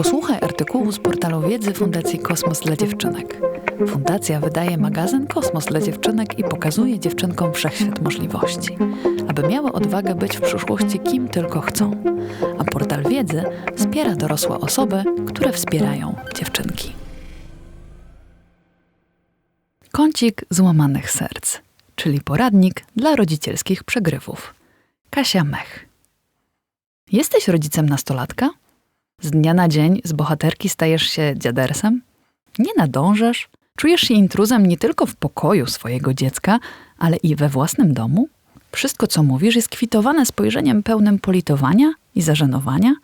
Posłuchaj artykułu z portalu wiedzy Fundacji Kosmos dla Dziewczynek. Fundacja wydaje magazyn Kosmos dla Dziewczynek i pokazuje dziewczynkom wszechświat możliwości, aby miały odwagę być w przyszłości kim tylko chcą. A portal wiedzy wspiera dorosłe osoby, które wspierają dziewczynki. Kącik złamanych serc, czyli poradnik dla rodzicielskich przegrywów. Kasia Mech. Jesteś rodzicem nastolatka? Z dnia na dzień z bohaterki stajesz się dziadersem? Nie nadążasz? Czujesz się intruzem nie tylko w pokoju swojego dziecka, ale i we własnym domu? Wszystko, co mówisz, jest kwitowane spojrzeniem pełnym politowania i zażenowania?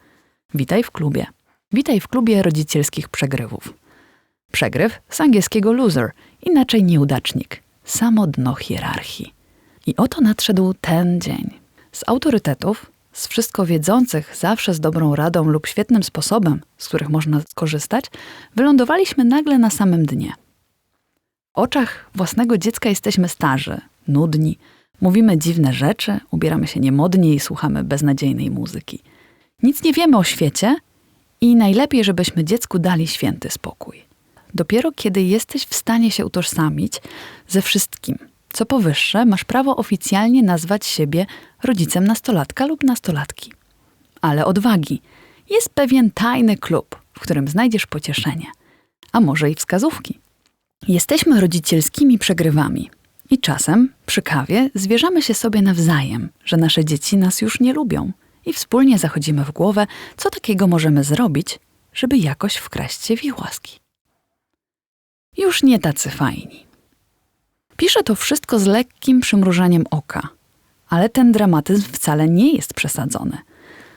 Witaj w klubie. Witaj w klubie rodzicielskich przegrywów. Przegryw z angielskiego loser, inaczej nieudacznik, samo dno hierarchii. I oto nadszedł ten dzień. Z autorytetów, z wszystko wiedzących zawsze z dobrą radą lub świetnym sposobem, z których można skorzystać, wylądowaliśmy nagle na samym dnie. W oczach własnego dziecka jesteśmy starzy, nudni, mówimy dziwne rzeczy, ubieramy się niemodnie i słuchamy beznadziejnej muzyki. Nic nie wiemy o świecie i najlepiej, żebyśmy dziecku dali święty spokój. Dopiero kiedy jesteś w stanie się utożsamić ze wszystkim, co powyższe, masz prawo oficjalnie nazwać siebie rodzicem nastolatka lub nastolatki. Ale odwagi. Jest pewien tajny klub, w którym znajdziesz pocieszenie, a może i wskazówki. Jesteśmy rodzicielskimi przegrywami i czasem przy kawie zwierzamy się sobie nawzajem, że nasze dzieci nas już nie lubią i wspólnie zachodzimy w głowę, co takiego możemy zrobić, żeby jakoś wkraść się w ich łaski. Już nie tacy fajni. Piszę to wszystko z lekkim przymrużeniem oka, ale ten dramatyzm wcale nie jest przesadzony.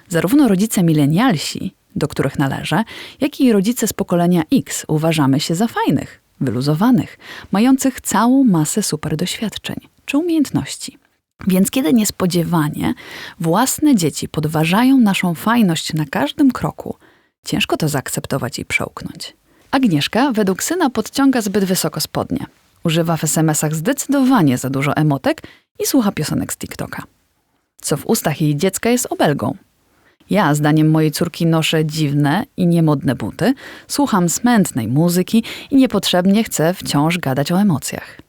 Zarówno rodzice milenialsi, do których należę, jak i rodzice z pokolenia X uważamy się za fajnych, wyluzowanych, mających całą masę super doświadczeń czy umiejętności. Więc kiedy niespodziewanie własne dzieci podważają naszą fajność na każdym kroku, ciężko to zaakceptować i przełknąć. Agnieszka według syna podciąga zbyt wysoko spodnie. Używa w SMS-ach zdecydowanie za dużo emotek i słucha piosenek z TikToka. Co w ustach jej dziecka jest obelgą. Ja, zdaniem mojej córki, noszę dziwne i niemodne buty, słucham smętnej muzyki i niepotrzebnie chcę wciąż gadać o emocjach.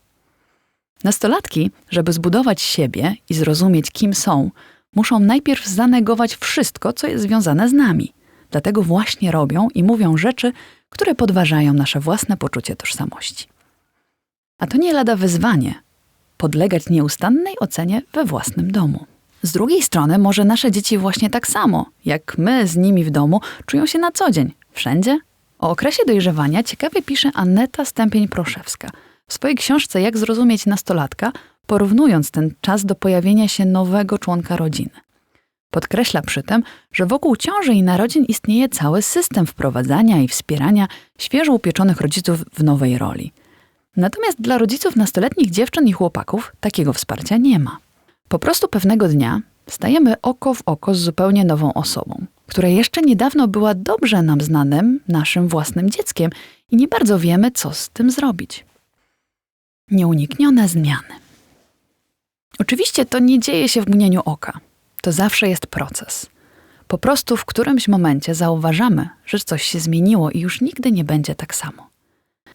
Nastolatki, żeby zbudować siebie i zrozumieć, kim są, muszą najpierw zanegować wszystko, co jest związane z nami. Dlatego właśnie robią i mówią rzeczy, które podważają nasze własne poczucie tożsamości. A to nie lada wyzwanie podlegać nieustannej ocenie we własnym domu. Z drugiej strony, może nasze dzieci właśnie tak samo, jak my z nimi w domu, czują się na co dzień, wszędzie. O okresie dojrzewania ciekawie pisze Aneta Stępień-Proszewska w swojej książce Jak zrozumieć nastolatka, porównując ten czas do pojawienia się nowego członka rodziny. Podkreśla przy tym, że wokół ciąży i narodzin istnieje cały system wprowadzania i wspierania świeżo upieczonych rodziców w nowej roli. Natomiast dla rodziców nastoletnich dziewczyn i chłopaków takiego wsparcia nie ma. Po prostu pewnego dnia stajemy oko w oko z zupełnie nową osobą, która jeszcze niedawno była dobrze nam znanym, naszym własnym dzieckiem i nie bardzo wiemy, co z tym zrobić. Nieuniknione zmiany. Oczywiście to nie dzieje się w mgnieniu oka. To zawsze jest proces. Po prostu w którymś momencie zauważamy, że coś się zmieniło i już nigdy nie będzie tak samo.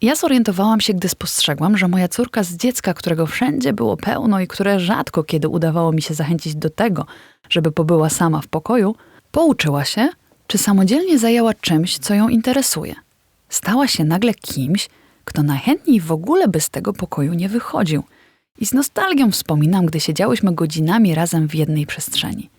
Ja zorientowałam się, gdy spostrzegłam, że moja córka z dziecka, którego wszędzie było pełno i które rzadko kiedy udawało mi się zachęcić do tego, żeby pobyła sama w pokoju, pouczyła się, czy samodzielnie zajęła czymś, co ją interesuje. Stała się nagle kimś, kto najchętniej w ogóle by z tego pokoju nie wychodził. I z nostalgią wspominam, gdy siedziałyśmy godzinami razem w jednej przestrzeni.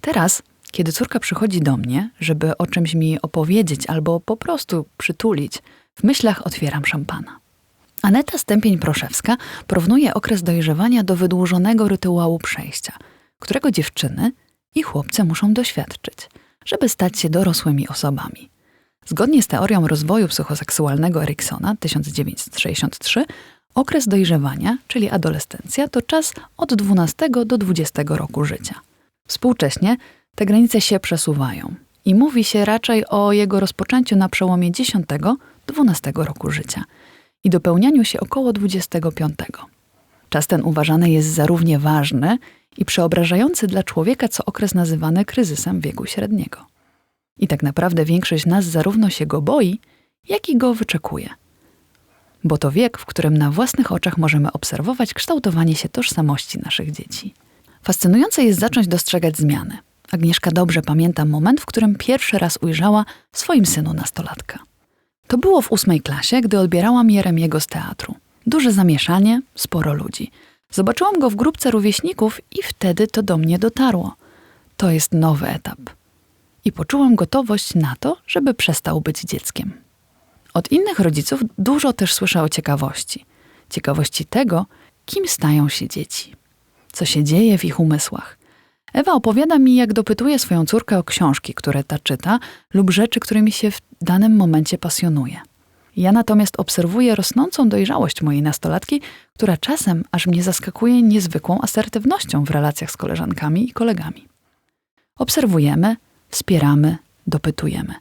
Teraz, kiedy córka przychodzi do mnie, żeby o czymś mi opowiedzieć albo po prostu przytulić, w myślach otwieram szampana. Aneta Stępień-Proszewska porównuje okres dojrzewania do wydłużonego rytuału przejścia, którego dziewczyny i chłopcy muszą doświadczyć, żeby stać się dorosłymi osobami. Zgodnie z teorią rozwoju psychoseksualnego Eriksona 1963, okres dojrzewania, czyli adolescencja, to czas od 12 do 20 roku życia. Współcześnie te granice się przesuwają i mówi się raczej o jego rozpoczęciu na przełomie 10 12 roku życia i dopełnianiu się około 25. Czas ten uważany jest za równie ważny i przeobrażający dla człowieka co okres nazywany kryzysem wieku średniego. I tak naprawdę większość nas zarówno się go boi, jak i go wyczekuje. Bo to wiek, w którym na własnych oczach możemy obserwować kształtowanie się tożsamości naszych dzieci. Fascynujące jest zacząć dostrzegać zmiany. Agnieszka dobrze pamięta moment, w którym pierwszy raz ujrzała swoim synu nastolatka. To było w ósmej klasie, gdy odbierałam Jeremiego z teatru. Duże zamieszanie, sporo ludzi. Zobaczyłam go w grupce rówieśników i wtedy to do mnie dotarło. To jest nowy etap. I poczułam gotowość na to, żeby przestał być dzieckiem. Od innych rodziców dużo też słyszę o ciekawości. Ciekawości tego, kim stają się dzieci. Co się dzieje w ich umysłach. Ewa opowiada mi, jak dopytuje swoją córkę o książki, które ta czyta, lub rzeczy, którymi się w danym momencie pasjonuje. Ja natomiast obserwuję rosnącą dojrzałość mojej nastolatki, która czasem aż mnie zaskakuje niezwykłą asertywnością w relacjach z koleżankami i kolegami. Obserwujemy, wspieramy, dopytujemy.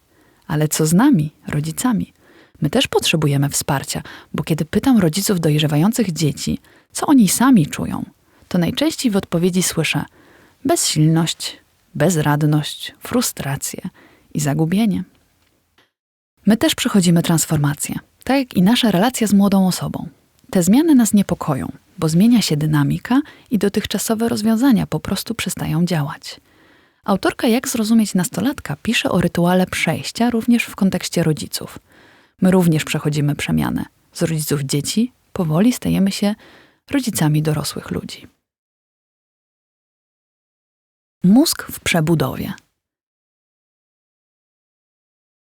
Ale co z nami, rodzicami? My też potrzebujemy wsparcia, bo kiedy pytam rodziców dojrzewających dzieci, co oni sami czują, to najczęściej w odpowiedzi słyszę bezsilność, bezradność, frustrację i zagubienie. My też przechodzimy transformację, tak jak i nasza relacja z młodą osobą. Te zmiany nas niepokoją, bo zmienia się dynamika i dotychczasowe rozwiązania po prostu przestają działać. Autorka Jak zrozumieć nastolatka pisze o rytuale przejścia również w kontekście rodziców. My również przechodzimy przemianę. Z rodziców dzieci powoli stajemy się rodzicami dorosłych ludzi. Mózg w przebudowie.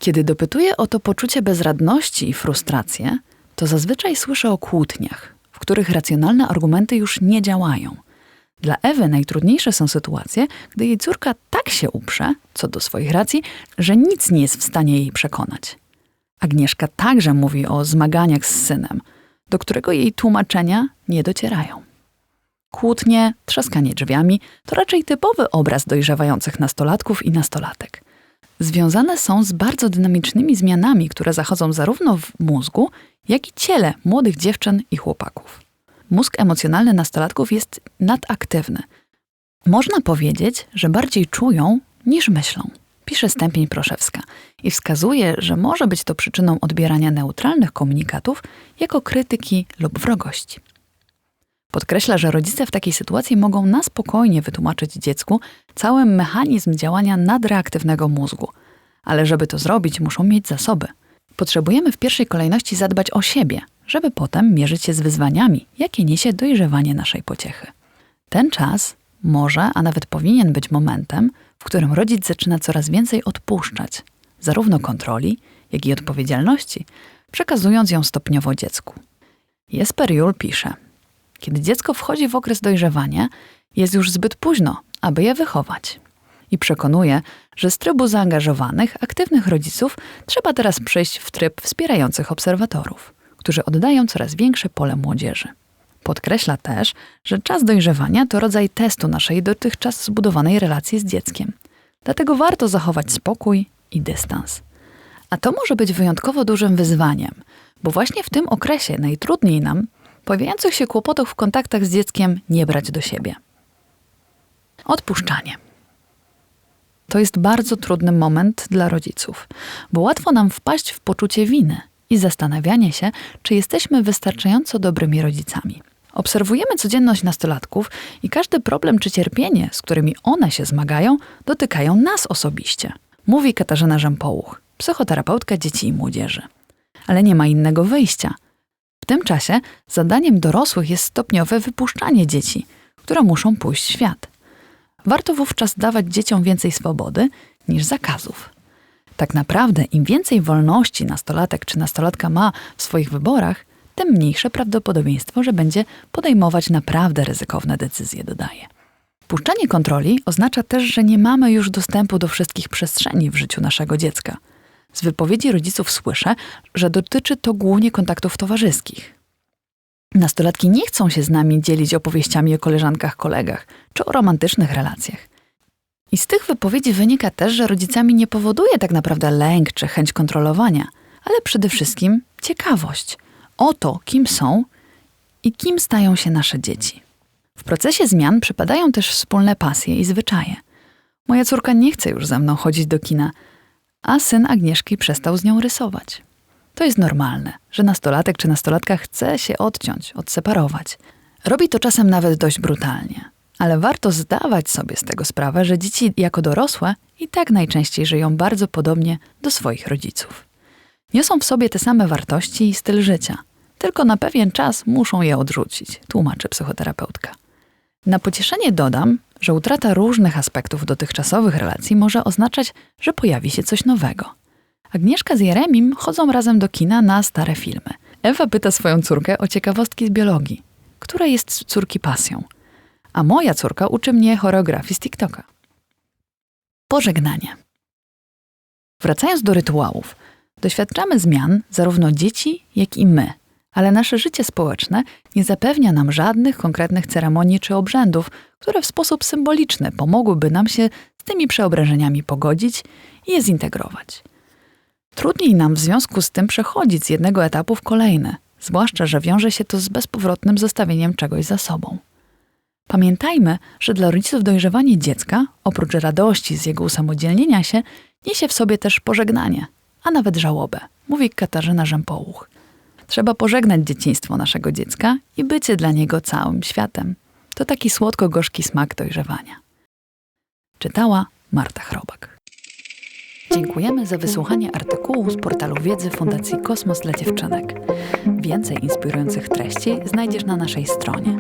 Kiedy dopytuję o to poczucie bezradności i frustrację, to zazwyczaj słyszę o kłótniach, w których racjonalne argumenty już nie działają. Dla Ewy najtrudniejsze są sytuacje, gdy jej córka tak się uprze, co do swoich racji, że nic nie jest w stanie jej przekonać. Agnieszka także mówi o zmaganiach z synem, do którego jej tłumaczenia nie docierają. Kłótnie, trzaskanie drzwiami to raczej typowy obraz dojrzewających nastolatków i nastolatek. Związane są z bardzo dynamicznymi zmianami, które zachodzą zarówno w mózgu, jak i ciele młodych dziewczyn i chłopaków. Mózg emocjonalny nastolatków jest nadaktywny. Można powiedzieć, że bardziej czują niż myślą, pisze Stępień Proszewska i wskazuje, że może być to przyczyną odbierania neutralnych komunikatów jako krytyki lub wrogości. Podkreśla, że rodzice w takiej sytuacji mogą na spokojnie wytłumaczyć dziecku cały mechanizm działania nadreaktywnego mózgu, ale żeby to zrobić, muszą mieć zasoby. Potrzebujemy w pierwszej kolejności zadbać o siebie, żeby potem mierzyć się z wyzwaniami, jakie niesie dojrzewanie naszej pociechy. Ten czas może, a nawet powinien być momentem, w którym rodzic zaczyna coraz więcej odpuszczać, zarówno kontroli, jak i odpowiedzialności, przekazując ją stopniowo dziecku. Jesper Juhl pisze – kiedy dziecko wchodzi w okres dojrzewania, jest już zbyt późno, aby je wychować. I przekonuje, że z trybu zaangażowanych, aktywnych rodziców trzeba teraz przejść w tryb wspierających obserwatorów, którzy oddają coraz większe pole młodzieży. Podkreśla też, że czas dojrzewania to rodzaj testu naszej dotychczas zbudowanej relacji z dzieckiem. Dlatego warto zachować spokój i dystans. A to może być wyjątkowo dużym wyzwaniem, bo właśnie w tym okresie najtrudniej nam pojawiających się kłopotów w kontaktach z dzieckiem nie brać do siebie. Odpuszczanie. To jest bardzo trudny moment dla rodziców, bo łatwo nam wpaść w poczucie winy i zastanawianie się, czy jesteśmy wystarczająco dobrymi rodzicami. Obserwujemy codzienność nastolatków i każdy problem czy cierpienie, z którymi one się zmagają, dotykają nas osobiście, mówi Katarzyna Rzępołuch, psychoterapeutka dzieci i młodzieży. Ale nie ma innego wyjścia – tym czasie zadaniem dorosłych jest stopniowe wypuszczanie dzieci, które muszą pójść w świat. Warto wówczas dawać dzieciom więcej swobody niż zakazów. Tak naprawdę, im więcej wolności nastolatek czy nastolatka ma w swoich wyborach, tym mniejsze prawdopodobieństwo, że będzie podejmować naprawdę ryzykowne decyzje, dodaje. Puszczanie kontroli oznacza też, że nie mamy już dostępu do wszystkich przestrzeni w życiu naszego dziecka – z wypowiedzi rodziców słyszę, że dotyczy to głównie kontaktów towarzyskich. Nastolatki nie chcą się z nami dzielić opowieściami o koleżankach, kolegach czy o romantycznych relacjach. I z tych wypowiedzi wynika też, że rodzicami nie powoduje tak naprawdę lęk czy chęć kontrolowania, ale przede wszystkim ciekawość o to, kim są i kim stają się nasze dzieci. W procesie zmian przypadają też wspólne pasje i zwyczaje. Moja córka nie chce już ze mną chodzić do kina, a syn Agnieszki przestał z nią rysować. To jest normalne, że nastolatek czy nastolatka chce się odciąć, odseparować. Robi to czasem nawet dość brutalnie, ale warto zdawać sobie z tego sprawę, że dzieci jako dorosłe i tak najczęściej żyją bardzo podobnie do swoich rodziców. Niosą w sobie te same wartości i styl życia, tylko na pewien czas muszą je odrzucić, tłumaczy psychoterapeutka. Na pocieszenie dodam, że utrata różnych aspektów dotychczasowych relacji może oznaczać, że pojawi się coś nowego. Agnieszka z Jeremim chodzą razem do kina na stare filmy. Ewa pyta swoją córkę o ciekawostki z biologii, która jest córki pasją. A moja córka uczy mnie choreografii z TikToka. Pożegnanie. Wracając do rytuałów, doświadczamy zmian zarówno dzieci, jak i my, ale nasze życie społeczne nie zapewnia nam żadnych konkretnych ceremonii czy obrzędów, które w sposób symboliczny pomogłyby nam się z tymi przeobrażeniami pogodzić i je zintegrować. Trudniej nam w związku z tym przechodzić z jednego etapu w kolejny, zwłaszcza, że wiąże się to z bezpowrotnym zostawieniem czegoś za sobą. Pamiętajmy, że dla rodziców dojrzewanie dziecka, oprócz radości z jego usamodzielnienia się, niesie w sobie też pożegnanie, a nawet żałobę, mówi Katarzyna Rzępołuch. Trzeba pożegnać dzieciństwo naszego dziecka i bycie dla niego całym światem. To taki słodko-gorzki smak dojrzewania. Czytała Marta Chrobak. Dziękujemy za wysłuchanie artykułu z portalu wiedzy Fundacji Kosmos dla Dziewczynek. Więcej inspirujących treści znajdziesz na naszej stronie.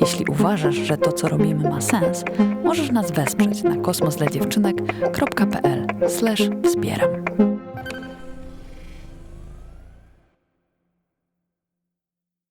Jeśli uważasz, że to, co robimy, ma sens, możesz nas wesprzeć na kosmosdladziewczynek.pl/wspieram.